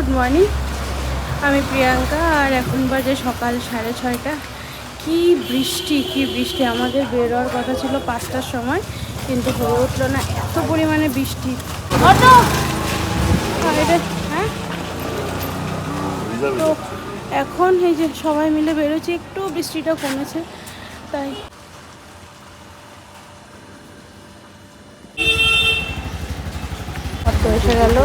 Good morning. আমি প্রিয়াঙ্কা আর এখন বাজে সকাল সাড়ে ছয়টা। কি বৃষ্টি কি বৃষ্টি। আমাদের বেরোয়ার কথা ছিল পাঁচটার সময় কিন্তু হয়ে উঠল না এত পরিমাণে বৃষ্টি। অটো! হ্যাঁ? তো এখন এই যে সবাই মিলে বেরোচ্ছি একটু বৃষ্টিটা কমেছে তাই অটো এসে গেল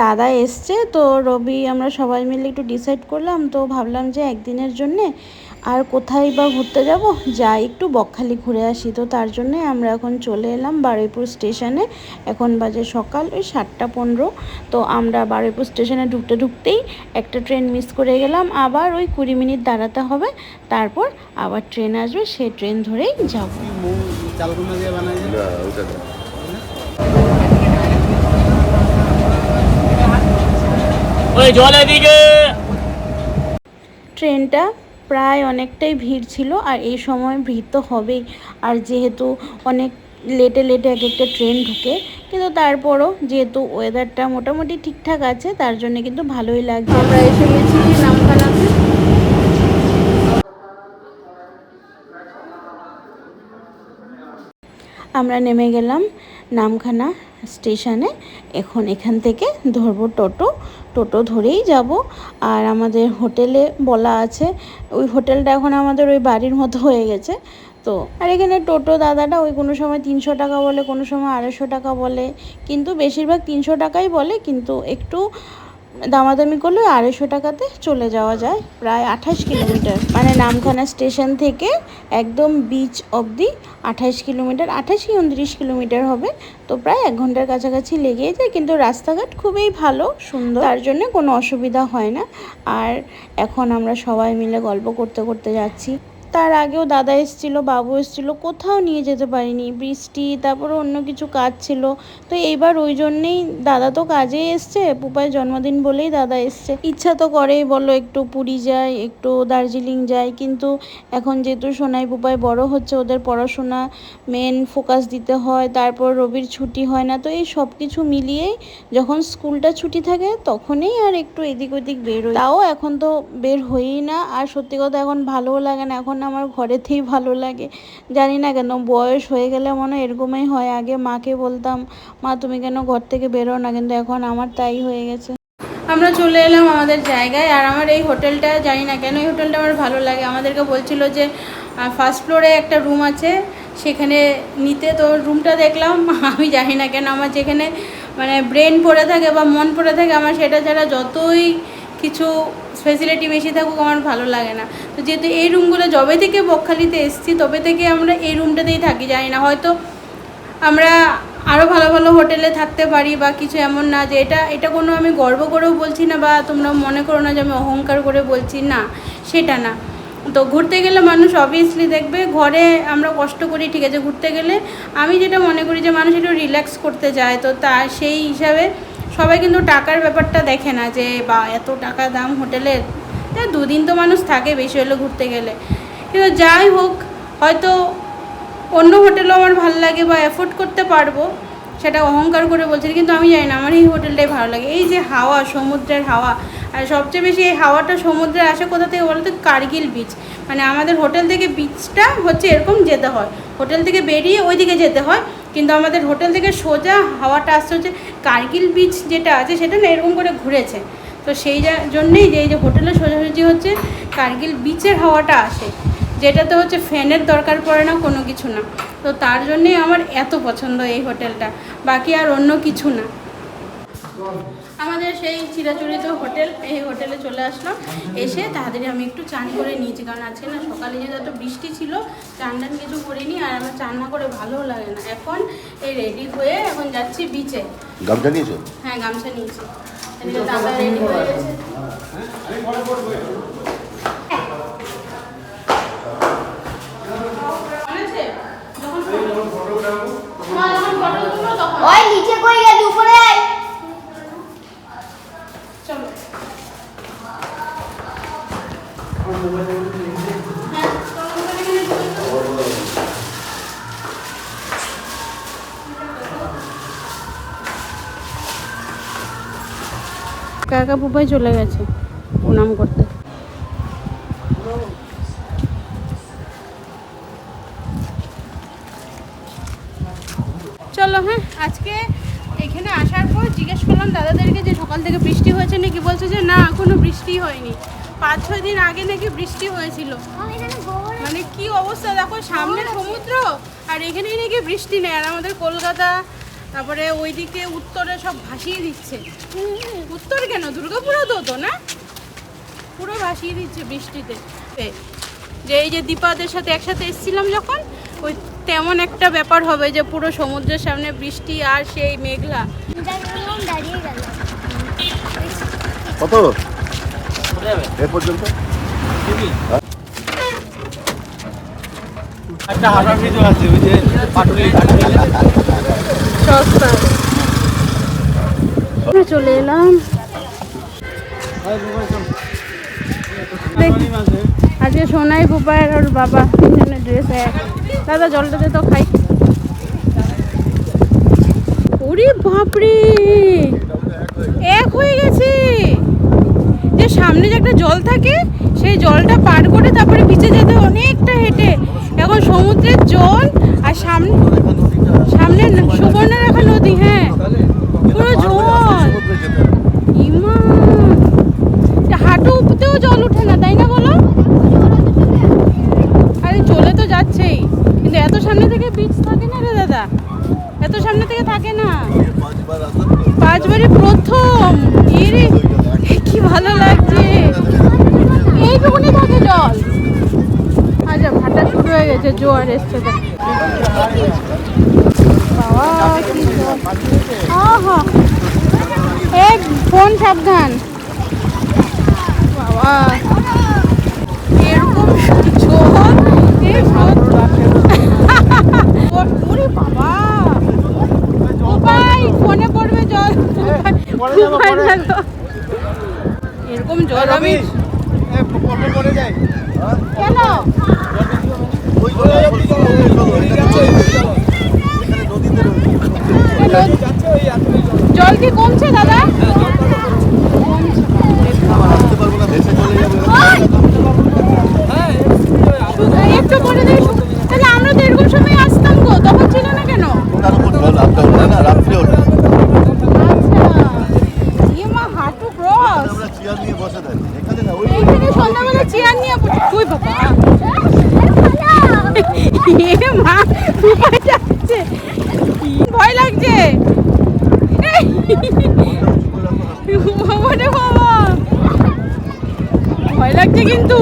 দাদা এসছে, তো রবি আমরা সবাই মিলে একটু ডিসাইড করলাম, তো ভাবলাম যে একদিনের জন্যে আর কোথায় বা ঘুরতে যাব? যাই একটু বকখালি ঘুরে আসি। তো তার জন্যে আমরা এখন চলে এলাম বারুইপুর স্টেশনে। এখন বাজে সকাল ওই সাতটা পনেরো। তো আমরা বারুইপুর স্টেশনে ঢুকতে ঢুকতেই একটা ট্রেন মিস করে গেলাম। আবার ওই কুড়ি মিনিট দাঁড়াতে হবে। তারপর আবার ট্রেন আসবে। সেই ট্রেন ধরেই যাব। ওই জল এদিকে। ট্রেনটা প্রায় অনেকটাই ভিড় ছিল আর এই সময় ভিড় তো হবেই। আর যেহেতু অনেক লেটে লেটে এক একটা ট্রেন ঢুকে, কিন্তু তারপরও যেহেতু ওয়েদারটা মোটামুটি ঠিকঠাক আছে, তার জন্য কিন্তু ভালোই লাগছে। আমরা এসে গেছি আমরা নেমে গেলাম নামখানা স্টেশনে। এখন এখান থেকে ধরবো টোটো। টোটো ধরেই যাব। আর আমাদের হোটেলে বলা আছে, ওই হোটেলটা এখন আমাদের ওই বাড়ির মতো হয়ে গেছে। তো, আর এখানে টোটো দাদাটা ওই কোনো সময় তিনশো টাকা বলে, কোনো সময় আড়াইশো টাকা বলে, কিন্তু বেশিরভাগ তিনশো টাকাই বলে, কিন্তু একটু দামাদামি করলে আড়াইশো টাকাতে চলে যাওয়া যায়, প্রায় আঠাশ কিলোমিটার। মানে নামখানা স্টেশন থেকে একদম বিচ অবধি আঠাশ কিলোমিটার, আঠাশ কি উনত্রিশ কিলোমিটার হবে। তো প্রায় এক ঘণ্টার কাছাকাছি লেগেই যায়, কিন্তু রাস্তাঘাট খুবই ভালো, সুন্দর। তার জন্য কোনো অসুবিধা হয় না। আর এখন আমরা সবাই মিলে গল্প করতে করতে যাচ্ছি। তার আগেও দাদা এসেছিল, বাবু এসেছিল, কোথাও নিয়ে যেতে পারিনি। বৃষ্টি, তারপরে অন্য কিছু কাজ ছিল। তো এইবার ওই জন্যেই দাদা তো কাজেই এসছে পুপায় জন্মদিন বলেই দাদা এসছে। ইচ্ছা তো করেই বলো একটু পুরী যাই, একটু দার্জিলিং যাই, কিন্তু এখন যেহেতু সোনাই পুপায় বড় হচ্ছে, ওদের পড়াশোনা মেন ফোকাস দিতে হয়, তারপর রবির ছুটি হয় না, তো এই সব কিছু মিলিয়েই যখন স্কুলটা ছুটি থাকে, তখনই আর একটু এদিক ওদিক বেরোই। তাও এখন তো বের হইই না, আর সত্যি কথা এখন ভালোও লাগে না, এখন আমার ঘরেতেই ভালো লাগে। জানি না কেন, বয়স হয়ে গেলে মনে এরকমই হয়। আগে মাকে বলতাম, মা, তুমি কেন ঘর থেকে বেরো না? কিন্তু এখন আমার তাই হয়ে গেছে। আমরা চলে এলাম আমাদের জায়গায় আর আমার এই হোটেলটা, জানি না কেন, এই হোটেলটা আমার ভালো লাগে। আমাদেরকে বলছিল যে ফার্স্ট ফ্লোরে একটা রুম আছে, সেখানে নিতে। তো রুমটা দেখলাম, আমি জানি না কেন, আমার যেখানে মানে ব্রেন পড়ে থাকে বা মন পড়ে থাকে, আমার সেটা ছাড়া যতই কিছু ফেসিলিটি বেশি থাকুক, আমার ভালো লাগে না। তো যেহেতু এই রুমগুলো যবে থেকে বকখালিতে এসেছি, তবে থেকে আমরা এই রুমটাতেই থাকি, জানি না। হয়তো আমরা আরও ভালো ভালো হোটেলে থাকতে পারি বা কিছু এমন না যে এটা এটা কোনো আমি গর্ব করেও বলছি না বা তোমরা মনে করো না যে আমি অহংকার করে বলছি, না, সেটা না। তো ঘুরতে গেলে মানুষ অবভিয়াসলি দেখবে, ঘরে আমরা কষ্ট করি, ঠিক আছে, ঘুরতে গেলে। আমি যেটা মনে করি যে মানুষ একটু রিল্যাক্স করতে যায়, তো তা সেই হিসাবে সবাই কিন্তু টাকার ব্যাপারটা দেখে না যে, বা এত টাকা দাম হোটেলের। হ্যাঁ দুদিন তো মানুষ থাকে বেশি হলে ঘুরতে গেলে। কিন্তু যাই হোক, হয়তো অন্য হোটেলও আমার ভালো লাগে বা অ্যাফোর্ড করতে পারব, সেটা অহংকার করে বলছি কিন্তু আমি জানি না, আমার এই হোটেলটাই ভালো লাগে। এই যে হাওয়া, সমুদ্রের হাওয়া, আর সবচেয়ে বেশি এই হাওয়াটা সমুদ্রে আসে কোথা থেকে বলো তো কার্গিল বিচ মানে আমাদের হোটেল থেকে বিচটা হচ্ছে এরকম যেতে হয়। হোটেল থেকে বেরিয়ে ওইদিকে যেতে হয়। কিন্তু আমাদের হোটেল থেকে সোজা হাওয়াটা আসছে হচ্ছে কার্গিল বিচ যেটা আছে সেটা না এরকম করে ঘুরেছে। তো সেই জন্যেই যে এই যে হোটেলে সোজাসুজি হচ্ছে কার্গিল বিচের হাওয়াটা আসে, যেটাতে হচ্ছে ফ্যানের দরকার পড়ে না কোনো কিছু না। তো তার জন্যেই আমার এত পছন্দ এই হোটেলটা, বাকি আর অন্য কিছু না। আমাদের সেই চিরাচরিত হোটেল এই হোটেলে চলে আসলাম। এসে তাড়াতাড়ি আমি একটু চান করে নিয়েছি কারণ আজকে না সকালে যেহেতু এত বৃষ্টি ছিল চান টান কিছু করিনি আর আমার চান না করে ভালোও লাগে না। এখন এই রেডি হয়ে এখন যাচ্ছি বিচে গামছা নিয়েছো? হ্যাঁ গামছা নিয়েছি। দাদা রেডি হয়ে গেছে। তুলবো তখন ওই নিচে কই গেলি? উপরে একা পুপাই চলে গেছে প্রণাম করতে। চলো হ্যাঁ আজকে এখানে আসার পর জিজ্ঞেস করলাম দাদাদেরকে যে সকাল থেকে বৃষ্টি হয়েছে নাকি? বলছে যে না কোনো বৃষ্টি হয়নি। পাঁচ ছয় দিন আগে নাকি বৃষ্টি হয়েছিল। মানে কি অবস্থা? দেখো, সামনে সমুদ্র আর এখানেই নাকি বৃষ্টি নেই। আর আমাদের কলকাতা তারপরে ওই দিকে উত্তরে সব ভাসিয়ে দিচ্ছে। উত্তর কেন? দুর্গাপুরও তো তো না? পুরো ভাসিয়ে দিচ্ছে বৃষ্টিতে। যে এই যে দীপাদের সাথে একসাথে এসছিলাম যখন ওই তেমন একটা ব্যাপার হবে যে পুরো সমুদ্রের সামনে বৃষ্টি আর সেই মেঘলা। কত? এ পর্যন্ত? একটা হাঁটার ভিডিও আছে ওই যে পাটুলি পাটুলি সস্তা। চলে এলাম। আজকে সোনাই বুবাইয়ের ওর বাবা ড্রেস এক দাদা জলটাতে তো, খাই। ওরে বাপরে! এক হয়ে গেছে। যে সামনে যে একটা জল থাকে, সেই জলটা পার করে তারপরে নিচে যেতে অনেকটা হেঁটে। এখন সমুদ্রের জল আর সামনে পুরো জল। ইমা হাঁটু উপতেও জল ওঠে না তাই না বলো? আরে চলে তো যাচ্ছেই। কিন্তু এত সামনে থেকে বিচ থাকে না রে দাদা? এত সামনে থেকে থাকে না। পাঁচবার। পাঁচবারই প্রথম। ইরে কি ভালো লাগছে। এইটুকুনি থাকে জল। আচ্ছা ভাটা শুরু হয়ে গেছে জোয়ার এসছে। বাবা এক ফোন সাবধান। বাবা এরকম জল এই ওরে বাবা ফোনে পড়বে। এরকম জল আমি পড়ে যায়। কেন ওই জল, ওই জল, ওই জল, ওইখানে চল, এখানে নদীতে রয়েছে। এই নদ- জল কি কমছে দাদা। একটু পরে তাহলে আমরা তো এরকম সময় আসতাম গো তখন ছিল না কেন? ওটার উপর জল রাতটা ওঠে না, রাত্রে ভয় লাগছে কিন্তু।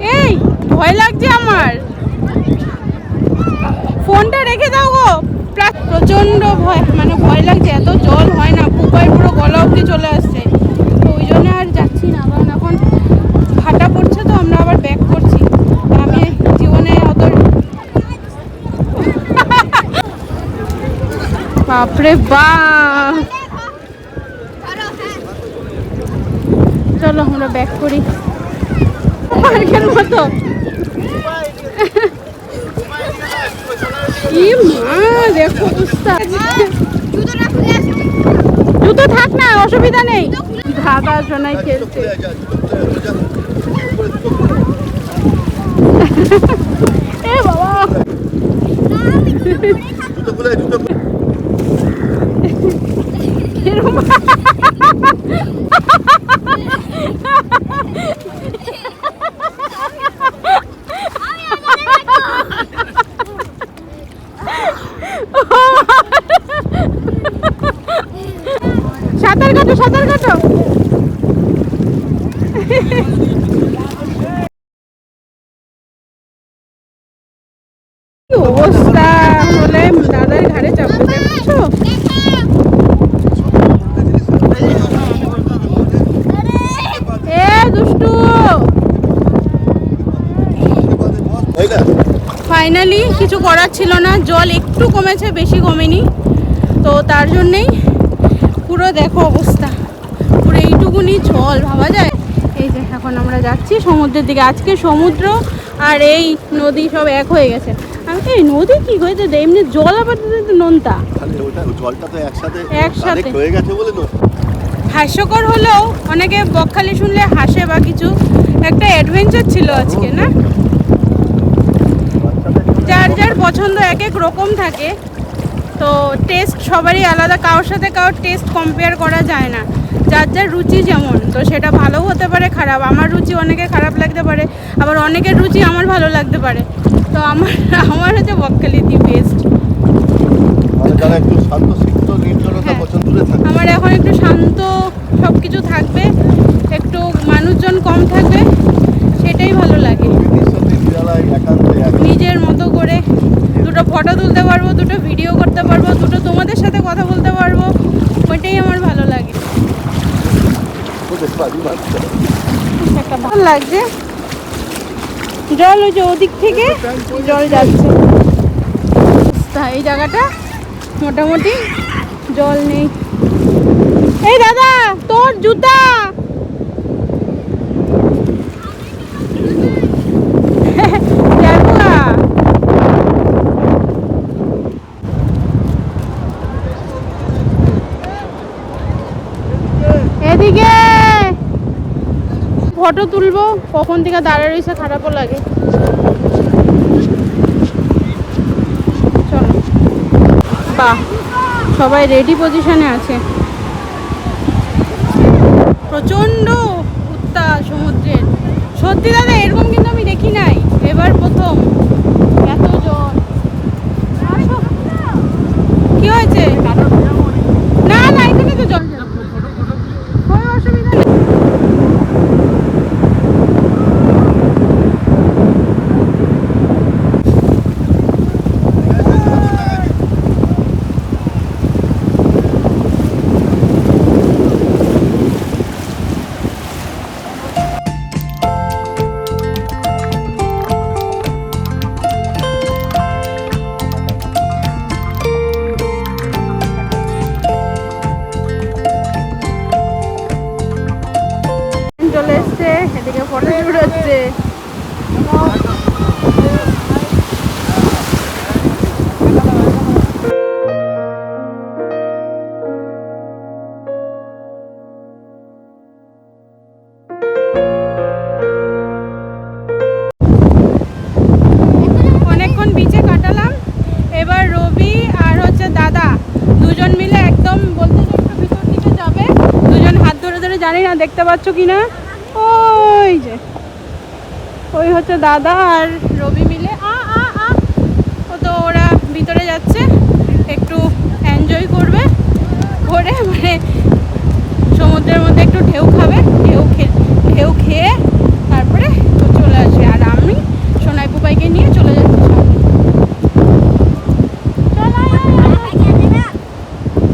এই, ভয় লাগছে আমার। ফোনটা রেখে দাও গো। প্রা- প্রচণ্ড ভয় মানে ভয় লাগছে, এত জল হয় না পুপাই পুরো গলা অবধি চলে আসছে। তো ওই জন্য আর যাচ্ছি না। কারণ এখন ভাটা পড়ছে তো, আমরা আবার ব্যাক করছি তা আমি জীবনে অত বাপরে বাপ। চলো আমরা ব্যাক করি। পার্কের মতো জুতো থাক না, অসুবিধা নেই। দাদা সোনাই খেলছে। বাবা দুটো খুলে, দুটো খুলে। এরকম সাঁতার কাটো সাঁতার কাটো কি অবস্থা? হলে দাদার ঘাড়ে ফাইনালি কিছু করার ছিল না। জল একটু কমেছে, বেশি কমেনি। তো তার জন্যেই পুরো দেখো অবস্থা। পুরো এইটুকুনি জল, ভাবা যায়? এই যে, এখন আমরা যাচ্ছি সমুদ্রের দিকে। আজকে সমুদ্র আর এই নদী সব এক হয়ে গেছে। এই নদী কি হয়েছে এমনি জল আবার নোনতা জলটা তো একসাথে একসাথে। হয়ে গেছে বলে হাস্যকর হলেও অনেকে বকখালি শুনলে হাসে বা কিছু একটা অ্যাডভেঞ্চার ছিল আজকে না? যার যার পছন্দ এক এক রকম থাকে তো টেস্ট সবারই আলাদা। কারোর সাথে কারোর টেস্ট কম্পেয়ার করা যায় না। যার যার রুচি যেমন তো সেটা ভালো হতে পারে খারাপ। আমার রুচি অনেকে খারাপ লাগতে পারে আবার অনেকের রুচি আমার ভালো লাগতে পারে। আমার আমার হচ্ছে বকখালি দি বেস্ট যারা একটু শান্ত শিক্ষিত নির্জনতা হ্যাঁ। পছন্দ দূরে থাকে আমার এখন একটু শান্ত সব কিছু থাকবে একটু মানুষজন কম থাকবে সেটাই ভালো লাগে। নিজের মতো করে দুটো ফটো তুলতে পারব দুটো ভিডিও করতে পারব দুটো তোমাদের সাথে কথা বলতে পারব ওইটাই আমার ভালো লাগে। ভালো লাগছে। জল ওই যে ওদিক থেকে জল যাচ্ছে। এই জায়গাটা মোটামুটি জল নেই। এই দাদা, তোর জুতা দেখো না। এদিকে ফটো তুলবো, কখন থেকে দাঁড়িয়ে রয়েছে খারাপও লাগে। চলো। বাহ, সবাই রেডি পজিশনে আছে। প্রচণ্ড উত্তাল সমুদ্রের। সত্যি দাদা, এরকম কিন্তু আমি দেখি নাই। এবার প্রথম। দেখতে পাচ্ছ কিনা? ওই যে। ওই হচ্ছে দাদা আর রবি মিলে আ আ আ ও তো ওরা ভিতরে যাচ্ছে একটু এনজয় করবে করে মানে সমুদ্রের মধ্যে একটু ঢেউ খাবে ঢেউ খেয়ে ঢেউ খেয়ে তারপরে ও চলে আসবে আর আমি সোনাই পুপাইকে নিয়ে চলে যাচ্ছি সামনে।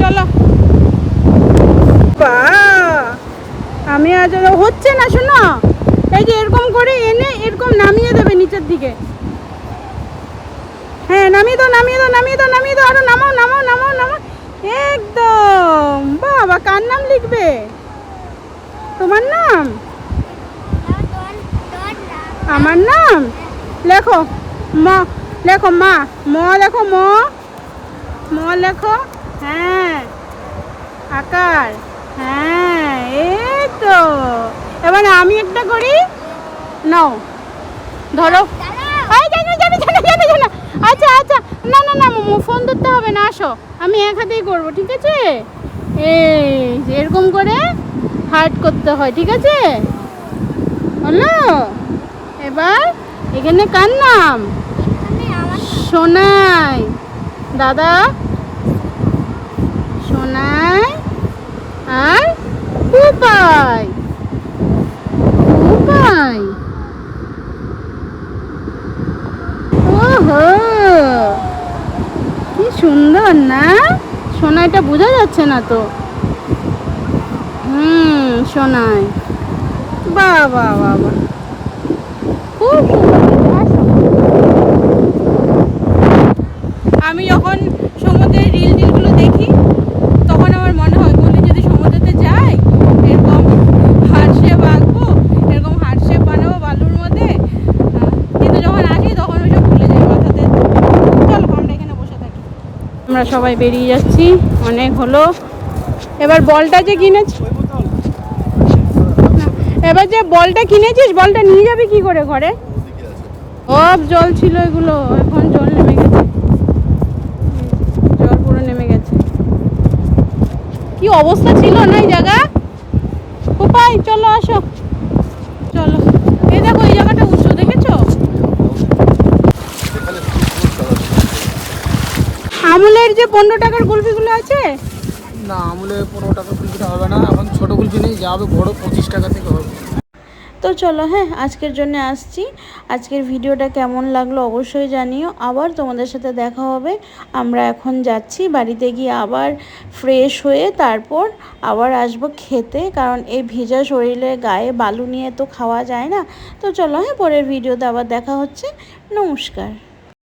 চলো বা আমি আজ হচ্ছে না শোনো এই যে এরকম করে এনে এরকম নামিয়ে দেবে নিচের দিকে হ্যাঁ নামিয়ে দাও নামিয়ে দাও নামিয়ে দাও নামিয়ে দাও, আরও নামাও নামাও নামাও নামাও। একদম। বাবা, কার নাম লিখবে? তোমার নাম? আমার নাম? লেখো। ম, লেখো, মা। ম, লেখো, ম। ম, লেখো। হ্যাঁ। আকার। হ্যাঁ এই তো। এবার আমি একটা করি? নাও। ধরো এই জানো জানো জানো জানো জানো আচ্ছা আচ্ছা না না না মোমো ফোন ধরতে হবে না আসো। আমি এক হাতেই করব ঠিক আছে? এই এরকম করে হার্ট করতে হয় ঠিক আছে? হলো এবার এখানে কার নাম? সোনাই। দাদা? সোনাই আর উপায় উপায় ওহো কি সুন্দর না? সোনাইটা বোঝা যাচ্ছে না তো। হুম সোনাই। বাবা বাহ। খুব সুন্দর আসো। আমি যখন সমুদ্রের রিল টিলগুলো দেখি তখন আমার মনে হয় কোনদিন যদি সমুদ্রেতে যাই এরকম হার্টশেপ আঁকবো এরকম হার্টশেপ বানাবো বালুর মধ্যে আহ, কিন্তু যখন আসি তখন ওইসব ভুলে যাই মাথাতে চলো আমরা এখানে বসে থাকি আমরা সবাই বেরিয়ে যাচ্ছি। অনেক হলো। এবার বলটা যে কিনেছি এবার যে বলটা কিনেছিস, বলটা নিয়ে যাবি কি করে ঘরে? সব জল ছিল এগুলো, এখন জল নেমে গেছে। জল পুরো নেমে গেছে। কি অবস্থা ছিল না এই জায়গা? কোপাই চলো আসো চলো এই দেখো এই জায়গাটা উঁচু দেখেছ এখানে প্রচুর চালাচ্ছে আমুলের যে পনেরো টাকার কুলফিগুলো আছে? না আমলে পনেরো টাকা কুলফিটা হবে না। এখন ছোটো কুলফি নেই যা হবে বড়ো পঁচিশ টাকা থেকে হবে। তো চলো হ্যাঁ আজকের জন্য আসছি। আজকের ভিডিওটা কেমন লাগল অবশ্যই জানিও। আবার তোমাদের সাথে দেখা হবে। আমরা এখন যাচ্ছি বাড়িতে গিয়ে আবার ফ্রেশ হয়ে তারপর আবার আসব খেতে। কারণ এই ভেজা শরীরে গায়ে বালু নিয়ে তো খাওয়া যায় না। তো চলো হ্যাঁ পরের ভিডিওতে আবার দেখা হচ্ছে। নমস্কার।